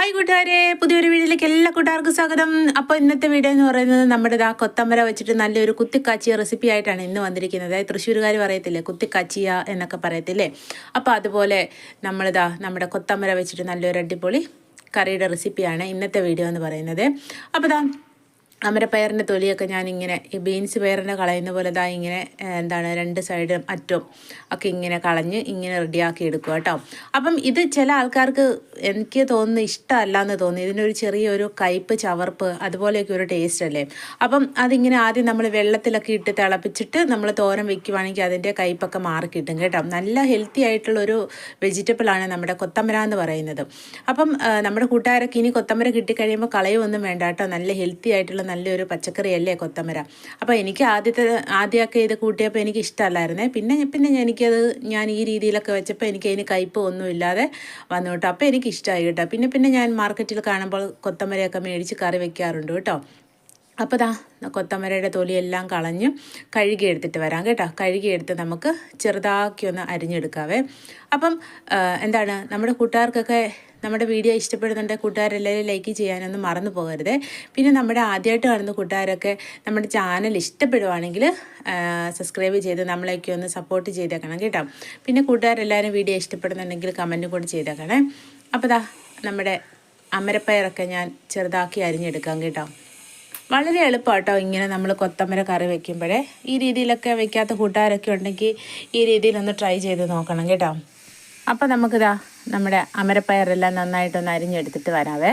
Hi കൂട്ടുകാരെ. പുതിയൊരു വീഡിയോയിലേക്ക് എല്ലാ കൂട്ടുകാർക്കും സ്വാഗതം. അപ്പോൾ ഇന്നത്തെ വീഡിയോ എന്ന് പറയുന്നത് നമ്മുടെ ഇതാ കൊത്തമ്പര വെച്ചിട്ട് നല്ലൊരു കുത്തിക്കാച്ചിയ റെസിപ്പി ആയിട്ടാണ് ഇന്ന് വന്നിരിക്കുന്നത്. അതായത് തൃശ്ശൂരുകാർ പറയത്തില്ലേ? കുത്തിക്കാച്ചിയ എന്നൊക്കെ പറയത്തില്ലേ? അപ്പോൾ അതുപോലെ നമ്മളിതാ നമ്മുടെ കൊത്തമ്പര വെച്ചിട്ട് നല്ലൊരു അടിപൊളി കറിയുടെ റെസിപ്പിയാണ് ഇന്നത്തെ വീഡിയോ എന്ന് പറയുന്നത്. അപ്പോൾ ഇതാ അമരപ്പയറിന്റെ തൊലിയൊക്കെ ഞാനിങ്ങനെ ഈ ബീൻസ് പയറിന്റെ കളയുന്ന പോലെ ഇതാ ഇങ്ങനെ എന്താണ് രണ്ട് സൈഡും അറ്റവും ഒക്കെ ഇങ്ങനെ കളഞ്ഞ് ഇങ്ങനെ റെഡിയാക്കി എടുക്കുക കേട്ടോ. അപ്പം ഇത് ചില ആൾക്കാർക്ക് എനിക്ക് തോന്നുന്നു ഇഷ്ടമല്ല എന്ന് തോന്നി. ഇതിനൊരു ചെറിയൊരു കയ്പ്പ് ചവർപ്പ് അതുപോലെയൊക്കെ ഒരു ടേസ്റ്റ് അല്ലേ? അപ്പം അതിങ്ങനെ ആദ്യം നമ്മൾ വെള്ളത്തിലൊക്കെ ഇട്ട് തിളപ്പിച്ചിട്ട് നമ്മൾ തോരൻ വെക്കുവാണെങ്കിൽ അതിന്റെ കയ്പ്പൊക്കെ മാറി കിട്ടും. കേട്ടോ നല്ല ഹെൽത്തി ആയിട്ടുള്ളൊരു വെജിറ്റബിളാണ് നമ്മുടെ കൊത്തമര എന്ന് പറയുന്നത്. അപ്പം നമ്മുടെ കൂട്ടുകാരൊക്കെ ഇനി കൊത്തമര കിട്ടിക്കഴിയുമ്പോൾ കളയൊന്നും വേണ്ട കേട്ടോ. നല്ല ഹെൽത്തി ആയിട്ടുള്ള നല്ലൊരു പച്ചക്കറിയല്ലേ കൊത്തമര? അപ്പോൾ എനിക്ക് ആദ്യത്തെ ആദ്യമൊക്കെ ഇത് കൂട്ടിയപ്പോൾ എനിക്ക് ഇഷ്ടമല്ലായിരുന്നേ. പിന്നെ പിന്നെ എനിക്കത് ഞാൻ ഈ രീതിയിലൊക്കെ വെച്ചപ്പോൾ എനിക്ക് അതിന് കയ്പ് ഒന്നുമില്ലാതെ വന്നു കേട്ടോ അപ്പോൾ എനിക്ക് ഇഷ്ടമായി കേട്ടോ. പിന്നെ പിന്നെ ഞാൻ മാർക്കറ്റിൽ കാണുമ്പോൾ കൊത്തമരയൊക്കെ മേടിച്ച് കറി വെക്കാറുണ്ട് കേട്ടോ. അപ്പോൾ ദാ കൊത്തമരയുടെ തൊലിയെല്ലാം കളഞ്ഞ് കഴുകി എടുത്തിട്ട് വരാം കേട്ടോ. കഴുകി എടുത്ത് നമുക്ക് ചെറുതാക്കി ഒന്ന് അരിഞ്ഞെടുക്കാവേ. അപ്പം എന്താണ് നമ്മുടെ കൂട്ടുകാർക്കൊക്കെ നമ്മുടെ വീഡിയോ ഇഷ്ടപ്പെടുന്നുണ്ട് കൂട്ടുകാരെല്ലാവരും ലൈക്ക് ചെയ്യാനൊന്നും മറന്നു പോകരുത്. പിന്നെ നമ്മുടെ ആദ്യമായിട്ട് കാണുന്ന കൂട്ടുകാരൊക്കെ നമ്മുടെ ചാനൽ ഇഷ്ടപ്പെടുവാണെങ്കിൽ സബ്സ്ക്രൈബ് ചെയ്ത് നമ്മളെയൊക്കെ ഒന്ന് സപ്പോർട്ട് ചെയ്തേക്കണം കേട്ടോ. പിന്നെ കൂട്ടുകാരെല്ലാവരും വീഡിയോ ഇഷ്ടപ്പെടുന്നുണ്ടെങ്കിൽ കമന്റും കൂടി ചെയ്തേക്കണേ. അപ്പോൾ ദാ നമ്മുടെ അമരപ്പയറൊക്കെ ഞാൻ ചെറുതാക്കി അരിഞ്ഞെടുക്കാം കേട്ടോ. വളരെ എളുപ്പമാട്ടോ ഇങ്ങനെ നമ്മൾ കൊത്തമര കറി വെക്കുമ്പോഴേ. ഈ രീതിയിലൊക്കെ വെക്കാത്ത കൂട്ടുകാരൊക്കെ ഉണ്ടെങ്കിൽ ഈ രീതിയിലൊന്ന് ട്രൈ ചെയ്ത് നോക്കണം കേട്ടോ. അപ്പോൾ നമുക്കിതാ നമ്മുടെ അമരപ്പയറെല്ലാം നന്നായിട്ടൊന്ന് അരിഞ്ഞെടുത്തിട്ട് വരാവേ.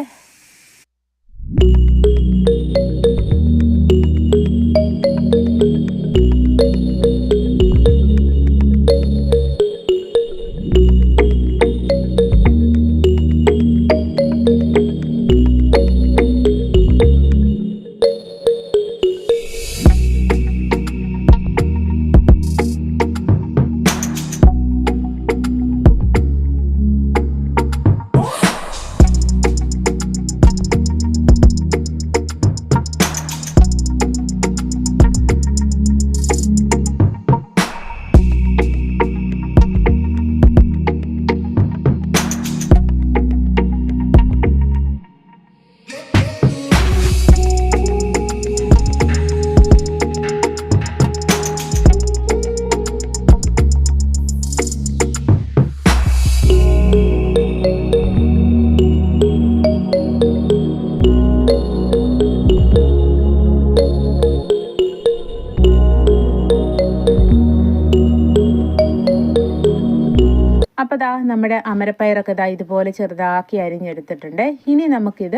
അപ്പോൾ ദാ നമ്മുടെ അമരപ്പയറൊക്കെ ദാ ഇതുപോലെ ചെറുതാക്കി അരിഞ്ഞെടുത്തിട്ടുണ്ട്. ഇനി നമുക്കിത്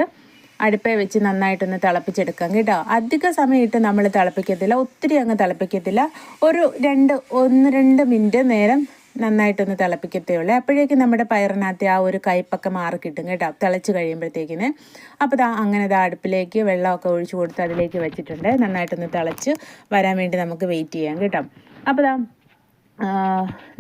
അടുപ്പേ വെച്ച് നന്നായിട്ടൊന്ന് തിളപ്പിച്ചെടുക്കാം കേട്ടോ. അധിക സമയത്ത് നമ്മൾ തിളപ്പിക്കത്തില്ല ഒത്തിരി അങ്ങ് തിളപ്പിക്കത്തില്ല. ഒരു രണ്ട് ഒന്ന് രണ്ട് മിനിറ്റ് നേരം നന്നായിട്ടൊന്ന് തിളപ്പിക്കത്തേ ഉള്ളൂ. അപ്പോഴേക്കും നമ്മുടെ പയറിനകത്ത് ആ ഒരു കയ്പ്പൊക്കെ മാറി കിട്ടും കേട്ടോ തിളച്ച് കഴിയുമ്പോഴത്തേക്കിന്. അപ്പോൾ ദാ അങ്ങനെ ദാ അടുപ്പിലേക്ക് വെള്ളമൊക്കെ ഒഴിച്ചു കൊടുത്ത് അതിലേക്ക് വെച്ചിട്ടുണ്ട്. നന്നായിട്ടൊന്ന് തിളച്ച് വരാൻ വേണ്ടി നമുക്ക് വെയിറ്റ് ചെയ്യാം കേട്ടോ. അപ്പോൾ ദാ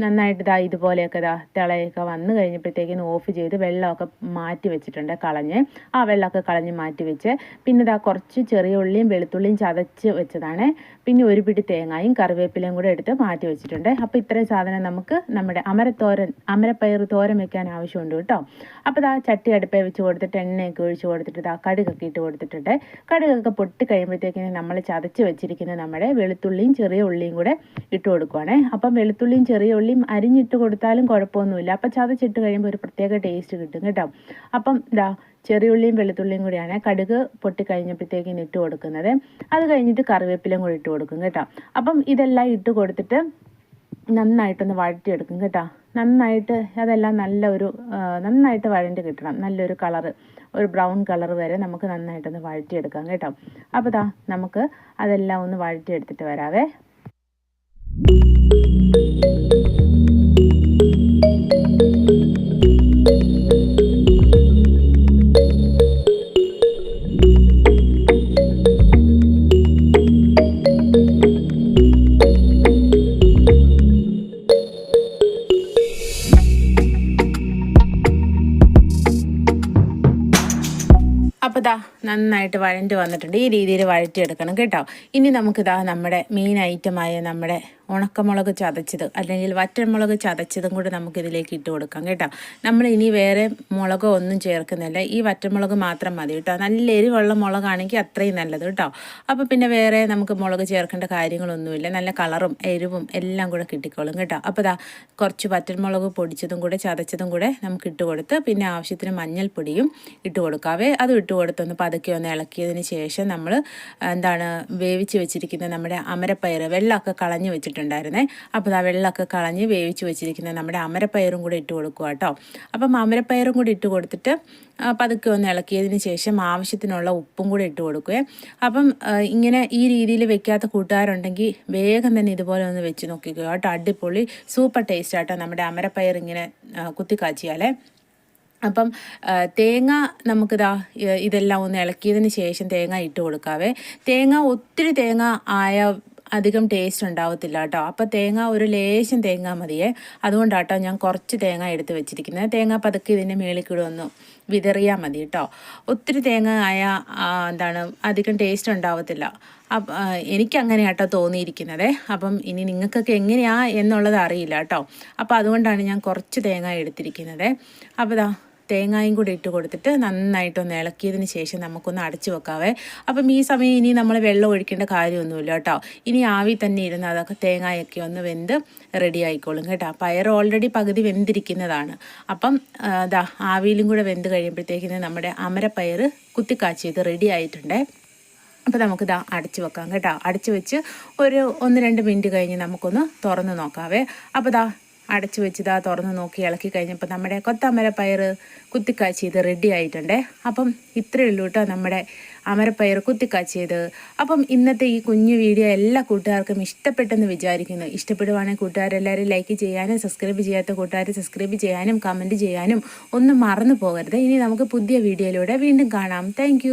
നന്നായിട്ട് ഇതാ ഇതുപോലെയൊക്കെ ഇതാ തിളയൊക്കെ വന്നു കഴിഞ്ഞപ്പോഴത്തേക്കിന് ഓഫ് ചെയ്ത് വെള്ളമൊക്കെ മാറ്റി വെച്ചിട്ടുണ്ട് കളഞ്ഞ്. ആ വെള്ളമൊക്കെ കളഞ്ഞ് മാറ്റി വെച്ച് പിന്നെ ഇതാ കുറച്ച് ചെറിയ ഉള്ളിയും വെളുത്തുള്ളിയും ചതച്ച് വെച്ചതാണ്. പിന്നെ ഒരു പിടി തേങ്ങയും കറിവേപ്പിലയും കൂടെ എടുത്ത് മാറ്റി വെച്ചിട്ടുണ്ട്. അപ്പോൾ ഇത്രയും സാധനം നമുക്ക് നമ്മുടെ അമരത്തോരൻ അമരപ്പയർ തോരൻ വെക്കാൻ ആവശ്യമുണ്ട് കേട്ടോ. അപ്പോൾ ഇതാ ചട്ടി അടുപ്പേ വെച്ച് കൊടുത്തിട്ട് എണ്ണയൊക്കെ ഒഴിച്ച് കൊടുത്തിട്ട് ഇതാ കടുകൊക്കെ ഇട്ട് കൊടുത്തിട്ടുണ്ട്. കടുകൊക്കെ പൊട്ടി കഴിയുമ്പോഴത്തേക്കിന് നമ്മൾ ചതച്ച് വെച്ചിരിക്കുന്ന നമ്മുടെ വെളുത്തുള്ളിയും ചെറിയ ഉള്ളിയും കൂടെ ഇട്ട് കൊടുക്കുവാണേ. അപ്പം വെളുത്തുള്ളിയും ചെറിയ ഉള്ളിയും അരിഞ്ഞിട്ട് കൊടുത്താലും കുഴപ്പമൊന്നുമില്ല. അപ്പം ചതച്ചിട്ട് കഴിയുമ്പോൾ ഒരു പ്രത്യേക ടേസ്റ്റ് കിട്ടും കേട്ടോ. അപ്പം ഇതാ ചെറിയുള്ളിയും വെളുത്തുള്ളിയും കൂടിയാണ് കടുക് പൊട്ടി കഴിഞ്ഞപ്പോഴത്തേക്കിന് ഇട്ട് കൊടുക്കുന്നത്. അത് കഴിഞ്ഞിട്ട് കറിവേപ്പിലയും കൂടി ഇട്ട് കൊടുക്കും കേട്ടോ. അപ്പം ഇതെല്ലാം ഇട്ട് കൊടുത്തിട്ട് നന്നായിട്ടൊന്ന് വഴറ്റിയെടുക്കും കേട്ടോ. നന്നായിട്ട് അതെല്ലാം നല്ല ഒരു നന്നായിട്ട് വഴണ്ട് കിട്ടണം. നല്ലൊരു കളറ് ഒരു ബ്രൗൺ കളർ വരെ നമുക്ക് നന്നായിട്ടൊന്ന് വഴറ്റിയെടുക്കാം കേട്ടോ. അപ്പോൾ ദാ നമുക്ക് അതെല്ലാം ഒന്ന് വഴറ്റിയെടുത്തിട്ട് വരാവേ. അപ്പോൾ ദാ നന്നായിട്ട് വഴണ്ട് വന്നിട്ടുണ്ട്. ഈ രീതിയിൽ വഴറ്റിയെടുക്കണം കേട്ടോ. ഇനി നമുക്കിതാ നമ്മുടെ മെയിൻ ഐറ്റമായ നമ്മുടെ ഉണക്കമുളക് ചതച്ചത് അല്ലെങ്കിൽ വറ്റൻമുളക് ചതച്ചതും കൂടി നമുക്കിതിലേക്ക് ഇട്ട് കൊടുക്കാം കേട്ടോ. നമ്മൾ ഇനി വേറെ മുളകോ ഒന്നും ചേർക്കുന്നില്ല. ഈ വറ്റൻമുളക് മാത്രം മതി കേട്ടോ. നല്ല എരിവുള്ള മുളകാണെങ്കിൽ അത്രയും നല്ലത് കേട്ടോ. അപ്പോൾ പിന്നെ വേറെ നമുക്ക് മുളക് ചേർക്കേണ്ട കാര്യങ്ങളൊന്നുമില്ല. നല്ല കളറും എരിവും എല്ലാം കൂടെ കിട്ടിക്കോളും കേട്ടോ. അപ്പോൾ ഇതാ കുറച്ച് വറ്റൻമുളക് പൊടിച്ചതും കൂടെ ചതച്ചതും കൂടെ നമുക്ക് ഇട്ട് കൊടുത്ത് പിന്നെ ആവശ്യത്തിന് മഞ്ഞൾപ്പൊടിയും ഇട്ട് കൊടുക്കാവേ അതും ഇട്ട് കൊടുത്തൊന്ന് പതുക്കെ ഒന്ന് ഇളക്കിയതിന് ശേഷം നമ്മൾ എന്താണ് വേവിച്ച് വെച്ചിരിക്കുന്ന നമ്മുടെ അമരപ്പയർ വെള്ളമൊക്കെ കളഞ്ഞ് വെച്ചിട്ടുണ്ടായിരുന്നേ. അപ്പോൾ ആ വെള്ളമൊക്കെ കളഞ്ഞ് വേവിച്ച് വെച്ചിരിക്കുന്ന നമ്മുടെ അമരപ്പയറും കൂടെ ഇട്ട് കൊടുക്കുക കേട്ടോ. അപ്പം അമരപ്പയറും കൂടി ഇട്ട് കൊടുത്തിട്ട് പതുക്കെ ഒന്ന് ഇളക്കിയതിന് ശേഷം ആവശ്യത്തിനുള്ള ഉപ്പും കൂടി ഇട്ട് കൊടുക്കുക അപ്പം ഇങ്ങനെ ഈ രീതിയിൽ വെക്കാത്ത കൂട്ടുകാരുണ്ടെങ്കിൽ വേഗം തന്നെ ഇതുപോലെ ഒന്ന് വെച്ച് നോക്കിക്കുക കേട്ടോ. അടിപൊളി സൂപ്പർ ടേസ്റ്റ് ആട്ടോ നമ്മുടെ അമരപ്പയർ ഇങ്ങനെ കുത്തിക്കാച്ചിയാലേ. അപ്പം തേങ്ങ നമുക്കിതാ ഇതെല്ലാം ഒന്ന് ഇളക്കിയതിന് ശേഷം തേങ്ങ ഇട്ട് കൊടുക്കാവേ. തേങ്ങ ഒത്തിരി തേങ്ങ ആയ അധികം ടേസ്റ്റ് ഉണ്ടാവത്തില്ല കേട്ടോ. അപ്പോൾ തേങ്ങ ഒരു ലേശം തേങ്ങ മതിയേ. അതുകൊണ്ടാട്ടോ ഞാൻ കുറച്ച് തേങ്ങ എടുത്ത് വെച്ചിരിക്കുന്നത്. തേങ്ങ പതുക്കെ ഇതിന്റെ മേളിൽ കൂടെ ഒന്ന് വിതറിയാൽ മതി കേട്ടോ. ഒത്തിരി തേങ്ങ ആയ എന്താണ് അധികം ടേസ്റ്റ് ഉണ്ടാവത്തില്ല. എനിക്കങ്ങനെ കേട്ടോ തോന്നിയിരിക്കുന്നത്. അപ്പം ഇനി നിങ്ങൾക്കൊക്കെ എങ്ങനെയാ എന്നുള്ളത് അറിയില്ല കേട്ടോ. അപ്പോൾ അതുകൊണ്ടാണ് ഞാൻ കുറച്ച് തേങ്ങ എടുത്തിരിക്കുന്നത്. അപ്പോൾ ഇതാ തേങ്ങായും കൂടി ഇട്ട് കൊടുത്തിട്ട് നന്നായിട്ടൊന്ന് ഇളക്കിയതിന് ശേഷം നമുക്കൊന്ന് അടച്ചു വെക്കാവേ. അപ്പം ഈ സമയം ഇനി നമ്മൾ വെള്ളം ഒഴിക്കേണ്ട കാര്യമൊന്നുമില്ല കേട്ടോ. ഇനി ആവി തന്നെ ഇരുന്ന് അതൊക്കെ തേങ്ങയൊക്കെ ഒന്ന് വെന്ത് റെഡി ആയിക്കോളും കേട്ടോ. പയർ ഓൾറെഡി പകുതി വെന്തിരിക്കുന്നതാണ്. അപ്പം ദാ ആവിയിലും കൂടെ വെന്ത് കഴിയുമ്പോഴത്തേക്കിന് നമ്മുടെ അമരപ്പയർ കുത്തിക്കാച്ചിയത് റെഡി ആയിട്ടുണ്ടേ. അപ്പോൾ നമുക്ക് ഇതാ അടച്ച് വെക്കാം കേട്ടോ. അടച്ചു വെച്ച് ഒരു ഒന്ന് രണ്ട് മിനിറ്റ് കഴിഞ്ഞ് നമുക്കൊന്ന് തുറന്ന് നോക്കാവേ. അപ്പോൾ ഇതാ അടച്ച് വെച്ച് ഇതാ തുറന്ന് നോക്കി ഇളക്കി കഴിഞ്ഞപ്പോൾ നമ്മുടെ കൊത്തമരപ്പയർ കുത്തിക്കാച്ചിയത് റെഡി ആയിട്ടുണ്ട്. അപ്പം ഇത്രയേ ഉള്ളൂ കേട്ടോ നമ്മുടെ അമരപ്പയർ കുത്തിക്കാച്ചിയത് അപ്പം ഇന്നത്തെ ഈ കുഞ്ഞു വീഡിയോ എല്ലാ കൂട്ടുകാർക്കും ഇഷ്ടപ്പെട്ടെന്ന് വിചാരിക്കുന്നു. ഇഷ്ടപ്പെടുവാണെങ്കിൽ കൂട്ടുകാരെല്ലാവരും ലൈക്ക് ചെയ്യാനും സബ്സ്ക്രൈബ് ചെയ്യാത്ത കൂട്ടുകാർ സബ്സ്ക്രൈബ് ചെയ്യാനും കമന്റ് ചെയ്യാനും ഒന്നും മറന്നു പോകരുത്. ഇനി നമുക്ക് പുതിയ വീഡിയോയിലൂടെ വീണ്ടും കാണാം. താങ്ക്